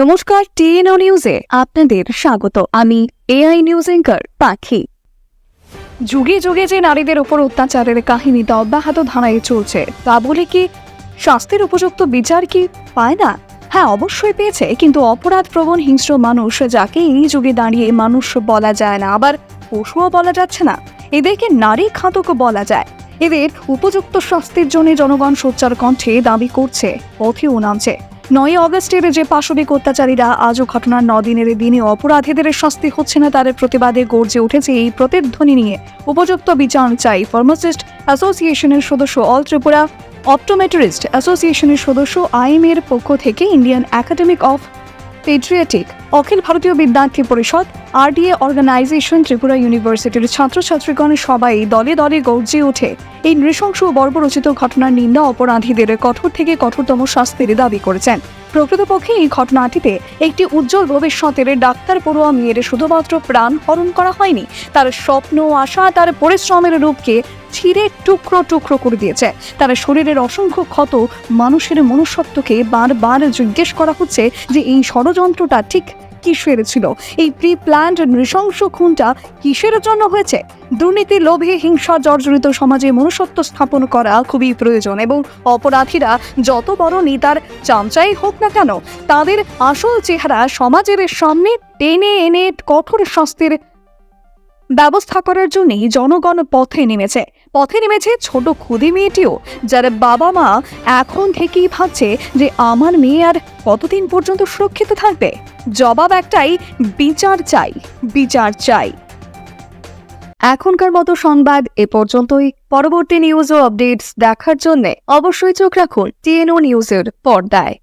নমস্কার, টিএনও নিউজে আপনাদের স্বাগত। আমি এআই নিউজ এঙ্কার পাখি। যুগে যুগে যে নারীদের উপর অত্যাচারের কাহিনীটা অব্যাহত ধারায় চলছে, তা বলে কি শাস্তির উপযুক্ত বিচার কি পায় না? হ্যাঁ অবশ্যই পেয়েছে, কিন্তু অপরাধ প্রবণ হিংস্র মানুষ যাকে এই যুগে দাঁড়িয়ে মানুষ বলা যায় না, আবার পশুও বলা যাচ্ছে না। এদেরকে নারী ঘাতকও বলা যায়। এদের উপযুক্ত শাস্তির জন্য জনগণ সোচ্চার কণ্ঠে দাবি করছে, পথেও নামছে। নয় অগস্টের যে পাশবিক অত্যাচারীরা আজও ঘটনার নদিনের দিনে অপরাধীদের শাস্তি হচ্ছে না তার প্রতিবাদে গর্জে উঠেছে এই প্রতিধ্বনি নিয়ে। উপযুক্ত বিচার চাই ফার্মাসিস্ট অ্যাসোসিয়েশনের সদস্য অল ত্রিপুরা, অপটোমেট্রিস্ট অ্যাসোসিয়েশনের সদস্য আইএমএর পক্ষ থেকে Indian academic of patriotic Akhil Bharatiya Vidyarthi Parishad, RDA organisation Tripura ইউনিভার্সিটির ছাত্রছাত্রীগণ সবাই দলে দলে গর্জে ওঠে। এই নৃশংস বর্বরচিত ঘটনার নিন্দা অপরাধীদের কঠোর থেকে কঠোরতম শাস্তির দাবি করেছেন। প্রকৃতপক্ষে এই ঘটনাটিতে একটি উজ্জ্বল ভবিষ্যতের ডাক্তার পড়ুয়া মেয়ের শুধুমাত্র প্রাণ হরণ করা হয়নি, তার স্বপ্ন আশা, তার পরিশ্রমের রূপকে ছিঁড়ে টুকরো টুকরো করে দিয়েছে। তার শরীরের অসংখ্য ক্ষত মানুষের মনুষ্যত্বকে বারবার জিজ্ঞেস করা হচ্ছে যে এই ষড়যন্ত্রটা ঠিক কিসের ছিল? এই প্রি প্ল্যান্ড নৃশংস খুনটা কিসের জন্য হয়েছে? দুর্নীতি, লোভে, হিংসা জর্জরিত সমাজে মনুষ্যত্ব স্থাপন করা খুবই প্রয়োজন এবং অপরাধীরা যত বড় নেতার চামচাই হোক না কেন, তাদের আসল চেহারা সমাজের সামনে টেনে এনে কঠোর শাস্তির ব্যবস্থা করার জন্যই জনগণ পথে নেমেছে। পথে নেমেছে ছোট খুদি মেয়েটিও, যার বাবা মা এখন থেকেই ভাবছে যে আমার মেয়ে আর কতদিন পর্যন্ত সুরক্ষিত থাকবে। জবাব একটাই, বিচার চাই বিচার চাই। এখনকার মতো সংবাদ এ পর্যন্তই। পরবর্তী নিউজ ও আপডেটস দেখার জন্য অবশ্যই চোখ রাখুন টিএনও নিউজের পর্দায়।